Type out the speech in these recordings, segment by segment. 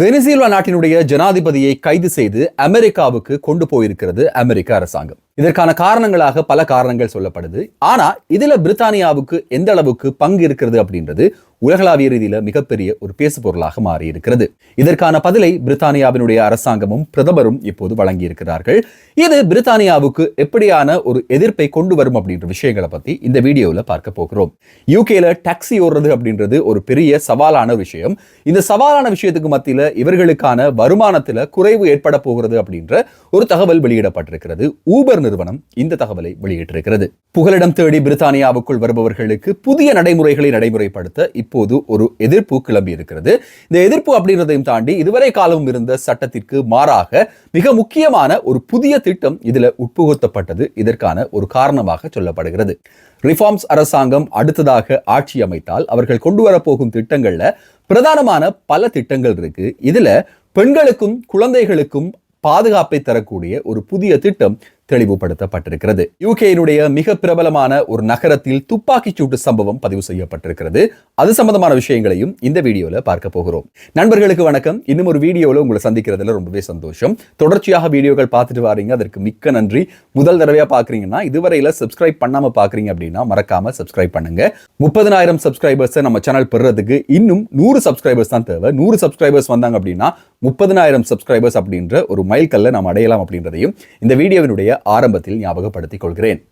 Venezuela நாட்டினுடைய ஜனாதிபதியை கைது செய்து அமெரிக்காவுக்கு கொண்டு போயிருக்கிறது அமெரிக்க அரசாங்கம். இதற்கான காரணங்களாக பல காரணங்கள் சொல்லப்படுது. ஆனா இதுல பிரித்தானியாவுக்கு எந்த அளவுக்கு பங்கு இருக்கிறது அப்படின்றது உலகளாவிய ரீதியில மிகப்பெரிய ஒரு பேசு பொருளாக மாறி இருக்கிறது இதற்கான பதிலை பிரித்தானியாவினுடைய அரசாங்கமும் பிரதமரும் இப்போது வழங்கி இருக்கிறார்கள் இது பிரித்தானியாவுக்கு எப்படியான ஒரு எதிர்ப்பை கொண்டு வரும் அப்படின்ற விஷயங்களை பத்தி இந்த வீடியோவில் பார்க்க போகிறோம். யூகேல டாக்ஸி ஓடுறது அப்படின்றது ஒரு பெரிய சவாலான விஷயம். இந்த சவாலான விஷயத்துக்கு மத்தியில் இவர்களுக்கான வருமானத்தில் குறைவு ஏற்பட போகிறது அப்படின்ற ஒரு தகவல் வெளியிடப்பட்டிருக்கிறது. ஊபர் நிறுவனம் இந்த தகவலை வெளியிட்டிருக்கிறது. புகலிடம் தேடி பிரித்தானியாவுக்குள் வருபவர்களுக்கு புதிய நடைமுறைகளை நடைமுறைப்படுத்த இப்போது ஒரு எதிர்ப்பு கிளம்பி இருக்கிறது. இந்த எதிர்ப்பு அப்படின்றதையும் தாண்டி இதுவரை காலமும் இருந்த சட்டத்திற்கு மாறாக மிக முக்கியமான ஒரு புதிய திட்டம் இதில் உட்புகுத்தப்பட்டது. இதற்கான ஒரு காரணமாக சொல்லப்படுகிறது. ரிஃபார்ம்ஸ் அரசாங்கம் அடுத்ததாக ஆட்சி அமைத்தால் அவர்கள் கொண்டு வரப்போகும் திட்டங்களில் பிரதானமான பல திட்டங்கள் இருக்கு. இதுல பெண்களுக்கும் குழந்தைகளுக்கும் பாதுகாப்பை தரக்கூடிய ஒரு புதிய திட்டம் தெளிவுபடுத்தப்பட்டிருக்கிறது. யூகேயினுடைய மிக பிரபலமான ஒரு நகரத்தில் துப்பாக்கிச் சூட்டு சம்பவம் பதிவு செய்யப்பட்டிருக்கிறது. அது சம்பந்தமான விஷயங்களையும் இந்த வீடியோவில் பார்க்க போகிறோம். நண்பர்களுக்கு வணக்கம். இன்னும் ஒரு வீடியோவில் உங்களை சந்திக்கிறதுல ரொம்பவே சந்தோஷம். தொடர்ச்சியாக வீடியோக்கள் பார்த்துட்டு வாரீங்க. அதற்கு மிக்க நன்றி. முதல் தடவையா பார்க்குறீங்கன்னா இதுவரையில் சப்ஸ்கிரைப் பண்ணாமல் பார்க்குறீங்க அப்படின்னா மறக்காமல் சப்ஸ்கிரைப் பண்ணுங்க. முப்பதனாயிரம் சப்ஸ்கிரைபர்ஸை நம்ம சேனல் பெறுறதுக்கு இன்னும் நூறு சப்ஸ்கிரைபர்ஸ் தான் தேவை. நூறு சப்ஸ்கிரைபர்ஸ் வந்தாங்க அப்படின்னா முப்பதனாயிரம் சப்ஸ்கிரைபர்ஸ் அப்படின்ற ஒரு மைல்கல்ல நாம் அடையலாம் அப்படின்றதையும் இந்த வீடியோவினுடைய ஆரம்பத்தில் ஞாபகப்படுத்திக் கொள்கிறேன்.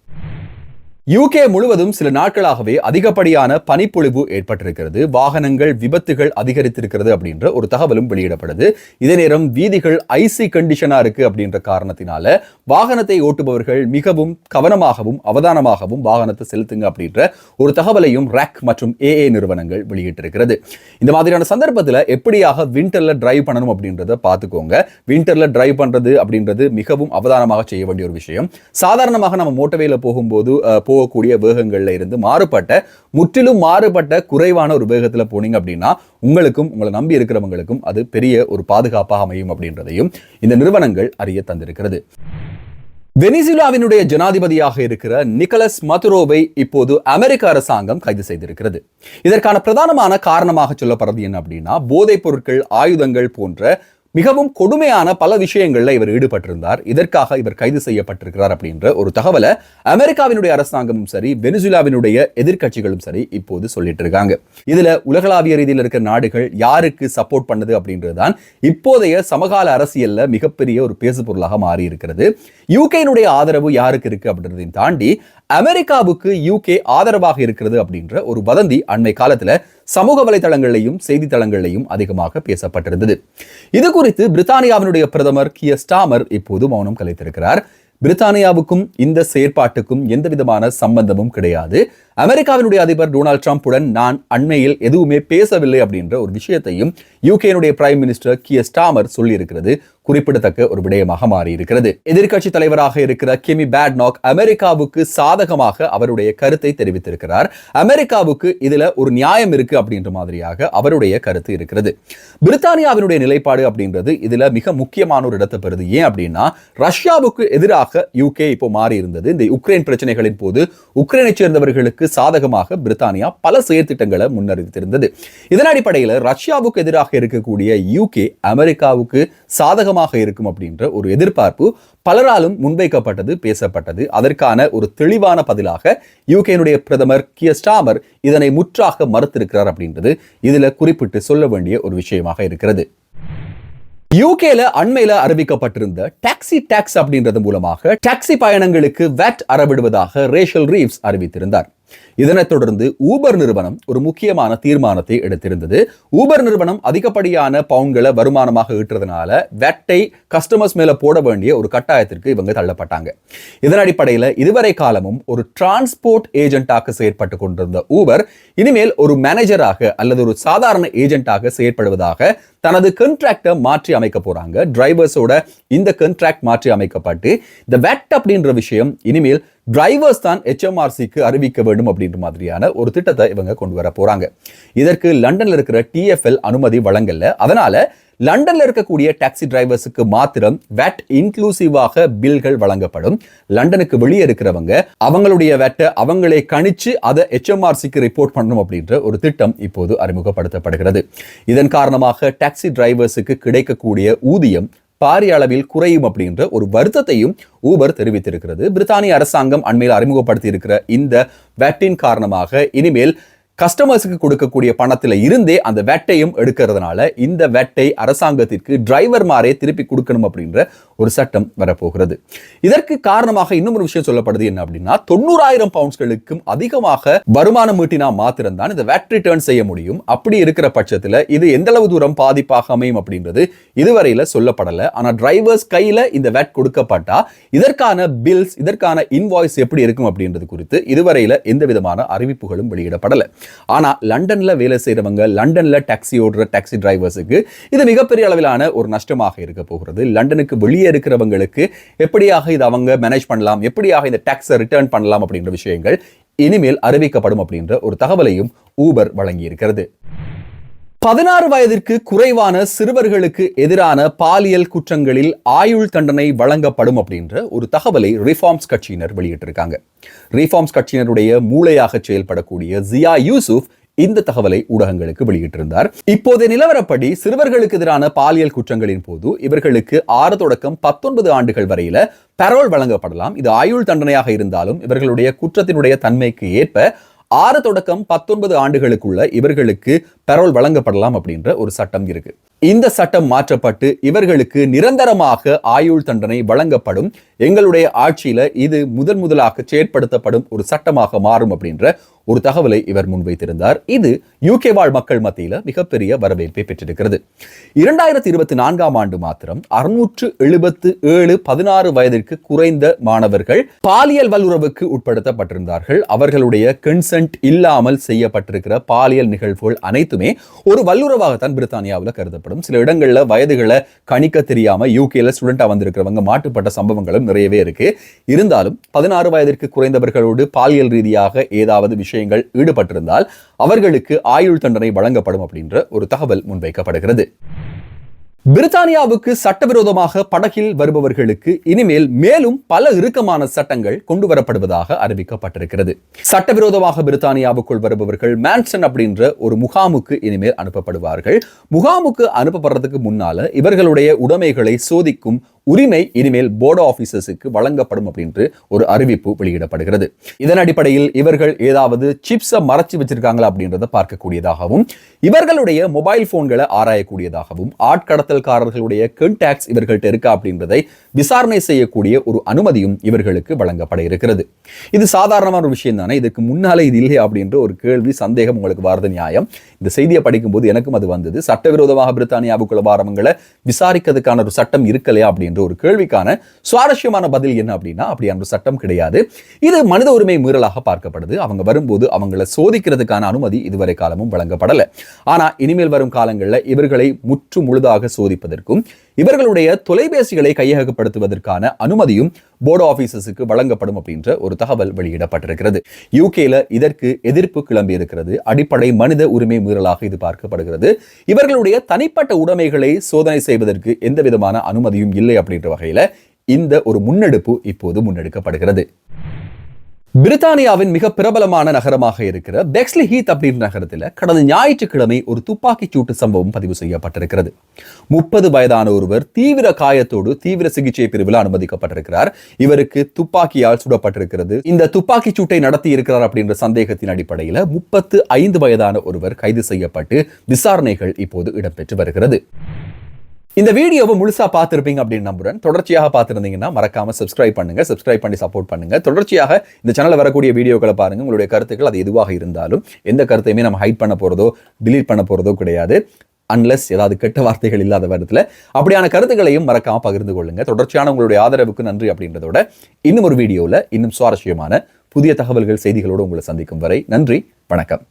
யூகே முழுவதும் சில நாட்களாகவே அதிகப்படியான பனிப்பொழிவு ஏற்பட்டிருக்கிறது. வாகனங்கள் விபத்துகள் அதிகரித்திருக்கிறது அப்படின்ற ஒரு தகவலும் வெளியிடப்படுது. இதே நேரம் வீதிகள் ஐசி கண்டிஷனா இருக்கு அப்படின்ற காரணத்தினால வாகனத்தை ஓட்டுபவர்கள் மிகவும் கவனமாகவும் அவதானமாகவும் வாகனத்தை செலுத்துங்க அப்படின்ற ஒரு தகவலையும் ரேக் மற்றும் ஏஏ நிறுவனங்கள் வெளியிட்டிருக்கிறது. இந்த மாதிரியான சந்தர்ப்பத்தில் எப்படியாக விண்டர்ல டிரைவ் பண்ணணும் அப்படின்றத பார்த்துக்கோங்க. விண்டர்ல டிரைவ் பண்றது அப்படின்றது மிகவும் அவதானமாக செய்ய வேண்டிய ஒரு விஷயம். சாதாரணமாக நம்ம மோட்டவேல போகும்போது போகக்கூடிய வேகங்களில் இருந்து மாறுபட்ட முற்றிலும் மாறுபட்ட குறைவான ஒரு வேகத்தில் போனீங்க அப்படின்னா உங்களுக்கும் உங்களை நம்பி இருக்கிறவங்களுக்கும் அது பெரிய ஒரு பாதுகாப்பாக அமையும் அப்படின்றதையும் இந்த நிறுவனங்கள் அறிய தந்திருக்கிறது. வெனிசுலாவினுடைய ஜனாதிபதியாக இருக்கிற நிக்கலஸ் மதுரோவை இப்போது அமெரிக்க அரசாங்கம் கைது செய்திருக்கிறது. இதற்கான பிரதானமான காரணமாக சொல்லப்படுறது என்ன அப்படின்னா போதைப் பொருட்கள் ஆயுதங்கள் போன்ற மிகவும் கொடுமையான பல விஷயங்களில் இவர் ஈடுபட்டிருந்தார். இதற்காக இவர் கைது செய்யப்பட்டிருக்கிறார் அப்படின்ற ஒரு தகவலை அமெரிக்காவினுடைய அரசாங்கமும் சரி வெனிசுலாவினுடைய எதிர்க்கட்சிகளும் சரி இப்போது சொல்லிட்டு இருக்காங்க இதுல உலகளாவிய ரீதியில் இருக்கிற நாடுகள் யாருக்கு சப்போர்ட் பண்ணுது அப்படின்றதுதான் இப்போதைய சமகால அரசியல்ல மிகப்பெரிய ஒரு பேசுபொருளாக மாறி இருக்கிறது யூகேனுடைய ஆதரவு யாருக்கு இருக்கு அப்படின்றதையும் தாண்டி அமெரிக்காவுக்கு யூகே ஆதரவாக இருக்கிறது அப்படின்ற ஒரு வதந்தி அண்மை காலத்துல சமூக வலைதளங்களையும் செய்தித்தளங்களையும் அதிகமாக பேசப்பட்டிருந்தது. இது குறித்து பிரித்தானியாவினுடைய பிரதமர் கியர் ஸ்டாமர் இப்போது மௌனம் கலைத்திருக்கிறார். பிரித்தானியாவுக்கும் இந்த செயற்பாட்டுக்கும் எந்த விதமான சம்பந்தமும் கிடையாது. அமெரிக்காவினுடைய அதிபர் டொனால்ட் ட்ரம்ப்புடன் நான் அண்மையில் எதுவுமே பேசவில்லை அப்படின்ற ஒரு விஷயத்தையும் யூகேனுடைய பிரைம் மினிஸ்டர் கிய ஸ்டாமர் சொல்லியிருக்கிறது. குறிப்பிடத்தக்க ஒரு விடயமாக மாறி இருக்கிறது எதிர்க்கட்சி தலைவராக இருக்கிற கிமி பேட்நாக் அமெரிக்காவுக்கு சாதகமாக அவருடைய கருத்தை தெரிவித்திருக்கிறார். அமெரிக்காவுக்கு இதுல ஒரு நியாயம் இருக்கு அப்படின்ற மாதிரியாக அவருடைய கருத்து இருக்கிறது. பிரித்தானியாவினுடைய நிலைப்பாடு அப்படின்றது இதுல மிக முக்கியமான ஒரு இடத்தை பெறுது. ஏன் அப்படின்னா ரஷ்யாவுக்கு எதிராக யூகே இப்போ மாறி இருந்தது இந்த உக்ரைன் பிரச்சனைகளின் போது உக்ரைனை சேர்ந்தவர்களுக்கு சாதகமாக பிரித்தானியா பல செயற்திட்டங்களை முன்னறிவித்திருந்தது இதன் அடிப்படையில் ரஷ்யாவுக்கு எதிராக இருக்கக்கூடிய யூகே அமெரிக்காவுக்கு சாதகமாக இருக்கும் அப்படின்ற ஒரு எதிர்பார்ப்பு பலராலும் முன்வைக்கப்பட்டது பேசப்பட்டது. அதற்கான ஒரு தெளிவான பதிலாக யூகேனுடைய பிரதமர் கியஸ்டாமர் இதனை முற்றாக மறுத்திருக்கிறார் அப்படின்றது இதுல குறிப்பிட்டு சொல்ல வேண்டிய ஒரு விஷயமாக இருக்கிறது. யூகேல அண்மையில அறிவிக்கப்பட்டிருந்த டாக்ஸி டாக்ஸ் அப்படின்றது மூலமாக டாக்ஸி பயணங்களுக்கு வேட் அறவிடுவதாக ரேஷல் ரீவ்ஸ் அறிவித்திருந்தார். இதனைத் தொடர்ந்து ஊபர் நிறுவனம் ஒரு முக்கியமான தீர்மானத்தை எடுத்திருந்தது. ஊபர் நிறுவனம் அதிகப்படியான பவுன்களை வருமானமாக ஈட்டுறதுனால வெட்டை கஸ்டமர்ஸ் மேல போட வேண்டிய ஒரு கட்டாயத்திற்கு இவங்க தள்ளப்பட்டாங்க. இதன் அடிப்படையில் இதுவரை காலமும் ஒரு டிரான்ஸ்போர்ட் ஏஜென்ட்டாக செயற்பட்டு கொண்டிருந்த ஊபர் இனிமேல் ஒரு மேனேஜராக அல்லது ஒரு சாதாரண ஏஜென்ட்டாக செயற்படுவதாக தனது கண்ட்ராக்டை மாற்றி அமைக்க போறாங்க. டிரைவர்ஸோட இந்த கண்ட்ராக்ட் மாற்றி அமைக்கப்பட்டு இந்த வெட் அப்படின்ற விஷயம் இனிமேல் டிரைவர்ஸ் தான் ஹெச்எம்ஆர்சிக்கு அறிவிக்க வேண்டும் அப்படின்ற மாதிரியான ஒரு திட்டத்தை இவங்க கொண்டு வர போறாங்க. இதற்கு லண்டன்ல இருக்கிற டிஎஃப்எல் அனுமதி வழங்கல. அதனால லண்டன்ல இருக்கக்கூடிய டாக்ஸி டிரைவர்ஸுக்கு மாத்திரம் வேட் இன்க்ளூசிவாக பில்கள் வழங்கப்படும். லண்டனுக்கு வெளியே இருக்கிறவங்க அவங்களுடைய வேட்டை அவங்களே கணிச்சு அதை ஹெச்எம்ஆர்சிக்கு ரிப்போர்ட் பண்ணணும் அப்படின்ற ஒரு திட்டம் இப்போது அறிமுகப்படுத்தப்படுகிறது. இதன் காரணமாக டாக்ஸி டிரைவர்ஸுக்கு கிடைக்கக்கூடிய ஊதியம் பாரிய அளவில் குறையும் அப்படின்ற ஒரு வருத்தத்தையும் ஊபர் தெரிவித்திருக்கிறது. பிரித்தானிய அரசாங்கம் அண்மையில் அறிமுகப்படுத்தி இருக்கிற இந்த வேட்டின் காரணமாக இனிமேல் கஸ்டமர்ஸுக்கு கொடுக்கக்கூடிய பணத்தில் இருந்தே அந்த வெட்டையும் எடுக்கிறதுனால இந்த வெட்டை அரசாங்கத்திற்கு டிரைவர் மாறே திருப்பி கொடுக்கணும் அப்படின்ற ஒரு சட்டம் வரப்போகிறது. இதற்கு காரணமாக இன்னும் ஒரு விஷயம் சொல்லப்படுது என்ன அப்படின்னா தொண்ணூறாயிரம் பவுண்ட்ஸ்களுக்கும் அதிகமாக வருமானம் மீட்டினா மாத்திரம்தான் இந்த வேட் ரிட்டர்ன் செய்ய முடியும். அப்படி இருக்கிற பட்சத்தில் இது எந்த அளவு தூரம் பாதிப்பாக அமையும் அப்படின்றது இதுவரையில் சொல்லப்படலை. ஆனால் டிரைவர்ஸ் கையில் இந்த வேட் கொடுக்கப்பட்டா இதற்கான பில்ஸ் இதற்கான இன்வாய்ஸ் எப்படி இருக்கும் அப்படின்றது குறித்து இதுவரையில் எந்த விதமான அறிவிப்புகளும் வெளியிடப்படலை. ஆனா லண்டன்ல வேலை செய்கிறவங்க லண்டன்ல டாக்ஸி ஓடுற டாக்ஸி டிரைவர்ஸுக்கு இது மிகப்பெரிய அளவிலான ஒரு நஷ்டமாக இருக்க போகிறது. லண்டனுக்கு வெளியே இருக்கிறவங்களுக்கு எப்படியாக இது அவங்க மேனேஜ் பண்ணலாம் எப்படியாக இந்த டாக்ஸை ரிட்டர்ன் பண்ணலாம் அப்படின்ற விஷயங்கள் இனிமேல் அறிவிக்கப்படும் அப்படின்ற ஒரு தகவலையும் ஊபர் வழங்கி இருக்கிறது பதினாறு வயதிற்கு குறைவான சிறுவர்களுக்கு எதிரான பாலியல் குற்றங்களில் ஆயுள் தண்டனை வழங்கப்படும் அப்படின்ற ஒரு தகவலை ரிஃபார்ம்ஸ் கட்சியினர் வெளியிட்டிருக்காங்க. ரிஃபார்ம்ஸ் கட்சியினருடைய மூளையாக செயல்படக்கூடிய ஜியா யூசுப் இந்த தகவலை ஊடகங்களுக்கு வெளியிட்டிருந்தார். இப்போதைய நிலவரப்படி சிறுவர்களுக்கு எதிரான பாலியல் குற்றங்களின் போது இவர்களுக்கு ஆறு தொடக்கம் பத்தொன்பது ஆண்டுகள் வரையில பரோல் வழங்கப்படலாம். இது ஆயுள் தண்டனையாக இருந்தாலும் இவர்களுடைய குற்றத்தினுடைய தன்மைக்கு ஏற்ப ஆறு தொடக்கம் பத்தொன்பது ஆண்டுகளுக்குள்ள இவர்களுக்கு பெரோல் வழங்கப்படலாம் அப்படின்ற ஒரு சட்டம் இருக்கு. இந்த சட்டம் மாற்றப்பட்டு இவர்களுக்கு நிரந்தரமாக ஆயுள் தண்டனை வழங்கப்படும். எங்களுடைய ஆட்சியில இது முதன் முதலாக செயற்படுத்தப்படும் ஒரு சட்டமாக மாறும் அப்படின்ற ஒரு தகவலை இவர் முன்வைத்திருந்தார். இது யூகே வாழ் மக்கள் மத்தியில் மிகப்பெரிய வரவேற்பை பெற்றிருக்கிறது. இரண்டாயிரத்தி இருபத்தி நான்காம் ஆண்டு மாத்திரம் அறுநூற்று எழுபத்து ஏழு பதினாறு வயதிற்கு குறைந்த மாணவர்கள் பாலியல் வல்லுறவுக்கு உட்படுத்தப்பட்டிருந்தார்கள். அவர்களுடைய கன்சென்ட் இல்லாமல் செய்யப்பட்டிருக்கிற பாலியல் நிகழ்வுகள் அனைத்துமே ஒரு வல்லுறவாகத்தான் பிரித்தானியாவில் கருதப்படும். சில இடங்களில் வயதுகளை கணிக்க தெரியாம யூகேல ஸ்டூடெண்டா வந்திருக்கிறவங்க மாட்டுப்பட்ட சம்பவங்களும் நிறையவே இருக்கு. இருந்தாலும் பதினாறு வயதிற்கு குறைந்தவர்களோடு பாலியல் ரீதியாக ஏதாவது விஷயம் விஷயங்கள் ஈடுபட்டிருந்தால் அவர்களுக்கு ஆயுள் தண்டனை வழங்கப்படும் அப்படின்ற ஒரு தகவல் முன்வைக்கப்படுகிறது. பிரித்தானியாவுக்கு சட்டவிரோதமாக படகில் வருபவர்களுக்கு இனிமேல் மேலும் பல இறுக்கமான சட்டங்கள் கொண்டு வரப்படுவதாக அறிவிக்கப்பட்டிருக்கிறது. சட்டவிரோதமாக பிரித்தானியாவுக்குள் வருபவர்கள் மேன்சன் அப்படின்ற ஒரு முகாமுக்கு இனிமேல் அனுப்பப்படுவார்கள். முகாமுக்கு அனுப்பப்படுறதுக்கு முன்னால இவர்களுடைய உடைமைகளை சோதிக்கும் உரிமை இனிமேல் போர்டு ஆஃபீஸர்ஸுக்கு வழங்கப்படும் அப்படின்று ஒரு அறிவிப்பு வெளியிடப்படுகிறது. இதன் அடிப்படையில் இவர்கள் ஏதாவது சிப்ஸை மறைச்சு வச்சிருக்காங்களா அப்படின்றத பார்க்கக்கூடியதாகவும் இவர்களுடைய மொபைல் போன்களை ஆராயக்கூடியதாகவும் ஆட்கடத்தல்காரர்களுடைய கண்டாக்ட்ஸ் இவர்கள்ட்ட இருக்கா அப்படின்றதை விசாரணை செய்யக்கூடிய ஒரு அனுமதியும் இவர்களுக்கு வழங்கப்பட இருக்கிறது. இது சாதாரணமான ஒரு விஷயம் தானே இதுக்கு முன்னாலே இது இல்லையா அப்படின்ற ஒரு கேள்வி சந்தேகம் உங்களுக்கு வரது நியாயம். இந்த செய்தியை படிக்கும்போது எனக்கும் அது வந்தது. சட்டவிரோதமாக பிரித்தானியாவுக்குள்ள வாரவங்களை விசாரிக்கிறதுக்கான ஒரு சட்டம் இருக்கலையா அப்படின்னு என்ற ஒரு கேள்விக்கான சுவாரஸ்யமான பதில் என்ன அப்படின்னா அப்படியான ஒரு சட்டம் கிடையாது. இது மனித உரிமை மீறலாக பார்க்கப்படுது. அவங்க வரும்போது அவங்கள சோதிக்கிறதுக்கான அனுமதி இதுவரை காலமும் வழங்கப்படலை. ஆனா இனிமேல் வரும் காலங்களில் இவர்களை முற்று முழுதாக சோதிப்பதற்கும் இவர்களுடைய தொலைபேசிகளை கையகப்படுத்துவதற்கான அனுமதியும் போர்டு ஆபீசர்ஸுக்கு வழங்கப்படும் அப்படின்ற ஒரு தகவல் வெளியிடப்பட்டிருக்கிறது. யூகேல இதற்கு எதிர்ப்பு கிளம்பி இருக்கிறது அடிப்படை மனித உரிமை மீறலாக இது பார்க்கப்படுகிறது. இவர்களுடைய தனிப்பட்ட உடைமைகளை சோதனை செய்வதற்கு எந்த விதமான அனுமதியும் இல்லை அப்படின்ற வகையில இந்த ஒரு முன்னெடுப்பு இப்போது முன்னெடுக்கப்படுகிறது. பிரித்தானியாவின் மிக பிரபலமான நகரமாக இருக்கிற பெக்ஸ்லி ஹீத் அப்படின்ற நகரத்தில் கடந்த ஞாயிற்றுக்கிழமை ஒரு துப்பாக்கி சூட்டு சம்பவம் பதிவு செய்யப்பட்டிருக்கிறது. முப்பது வயதான ஒருவர் தீவிர காயத்தோடு தீவிர சிகிச்சை பிரிவில் அனுமதிக்கப்பட்டிருக்கிறார். இவருக்கு துப்பாக்கியால் சுடப்பட்டிருக்கிறது. இந்த துப்பாக்கி சூட்டை நடத்தி இருக்கிறார் அப்படின்ற சந்தேகத்தின் அடிப்படையில் முப்பத்து ஐந்து வயதான ஒருவர் கைது செய்யப்பட்டு விசாரணைகள் இப்போது இடம்பெற்று வருகிறது. இந்த வீடியோவை முழுசா பார்த்துருப்பீங்க அப்படின்னு நம்புறேன். தொடர்ச்சியாக பார்த்துருந்தீங்கன்னா மறக்காம சப்ஸ்கிரைப் பண்ணுங்க சப்ஸ்கிரைப் பண்ணி சப்போர்ட் பண்ணுங்க. தொடர்ச்சியாக இந்த சேனலில் வரக்கூடிய வீடியோக்களை பாருங்க. உங்களுடைய கருத்துக்கள் அது எதுவாக இருந்தாலும் எந்த கருத்தையுமே நம்ம ஹைட் பண்ண போறதோ டிலீட் பண்ண போறதோ கிடையாது. அன்லெஸ் ஏதாவது கெட்ட வார்த்தைகள் இல்லாத வருடத்தில் அப்படியான கருத்துக்களையும் மறக்காம பகிர்ந்து கொள்ளுங்க. தொடர்ச்சியான உங்களுடைய ஆதரவுக்கு நன்றி அப்படின்றதோட இன்னும் ஒரு வீடியோவில் இன்னும் சுவாரஸ்யமான புதிய தகவல்கள் செய்திகளோடு உங்களை சந்திக்கும் வரை நன்றி வணக்கம்.